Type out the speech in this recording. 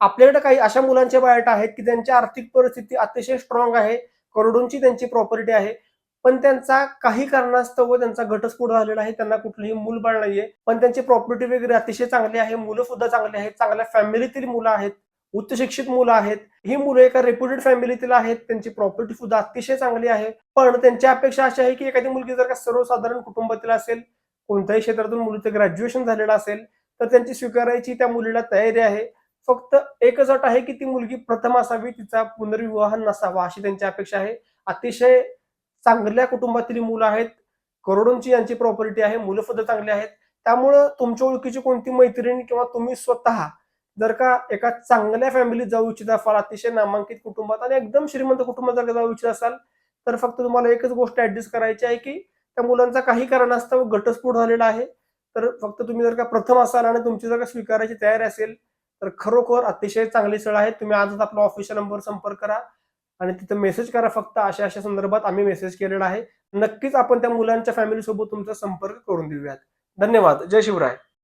आपल्याकडे काही अशा मुलांचे बायोटा आहेत की त्यांची आर्थिक परिस्थिती अतिशय स्ट्रॉंग आहे करोडोंची त्यांची प्रॉपर्टी आहे पण त्यांचा काही कारणास्तव त्यांचा घटस्फोट झालेला आहे त्यांना कुठलंही मूल बाळ नाहीये पण त्यांची प्रॉपर्टी वगैरे अतिशय चांगली आहे मुलं सुद्धा चांगली आहेत चांगल्या फॅमिलीतील मुलं आहेत उच्च शिक्षित मुलं आहेत ही मुलं एका रेप्युटेड फॅमिलीतील आहेत त्यांची प्रॉपर्टी सुद्धा अतिशय चांगली आहे पण त्यांची अपेक्षा अशी आहे की एखादी मुलगी जर का सर्वसाधारण कुटुंबातील असेल कोणत्याही क्षेत्रातून मुलीचं ग्रॅज्युएशन झालेलं असेल तर त्यांची स्वीकारायची त्या मुलीला तयारी आहे फक्त एकच अट आहे की ती मुलगी प्रथम असावी तिचा पुनर्विवाह नसावा अशी त्यांची अपेक्षा आहे. अतिशय चांगल्या कुटुंबातील मुलं आहेत. करोडोंची यांची प्रॉपर्टी आहे मुलं सुद्धा चांगली आहेत. त्यामुळं तुमच्या ओळखीची कोणती मैत्रीण किंवा तुम्ही स्वतः जर का एका चांगल्या फॅमिलीत जाऊ इच्छित असाल अतिशय नामांकित कुटुंबात आणि एकदम श्रीमंत कुटुंबात जर का जाऊ इच्छित असाल तर फक्त तुम्हाला एकच गोष्ट ऍडजस्ट करायची आहे की त्या मुलांचा काही कारणास्तव घटस्फोट झालेला आहे. तर फक्त तुम्ही जर का प्रथम असाल आणि तुमची जर का स्वीकारायची तयारी असेल तर खरोखर अतिशय चांगली स्थळ आहे. तुम्ही आजच आपला ऑफिशियल नंबर संपर्क करा आणि तिथं मेसेज करा फक्त. अशा अशा संदर्भात आम्ही मेसेज केलेला आहे. नक्कीच आपण त्या मुलांच्या फॅमिली सोबत तुमचा संपर्क करून देऊयात. धन्यवाद. जय शिवराय.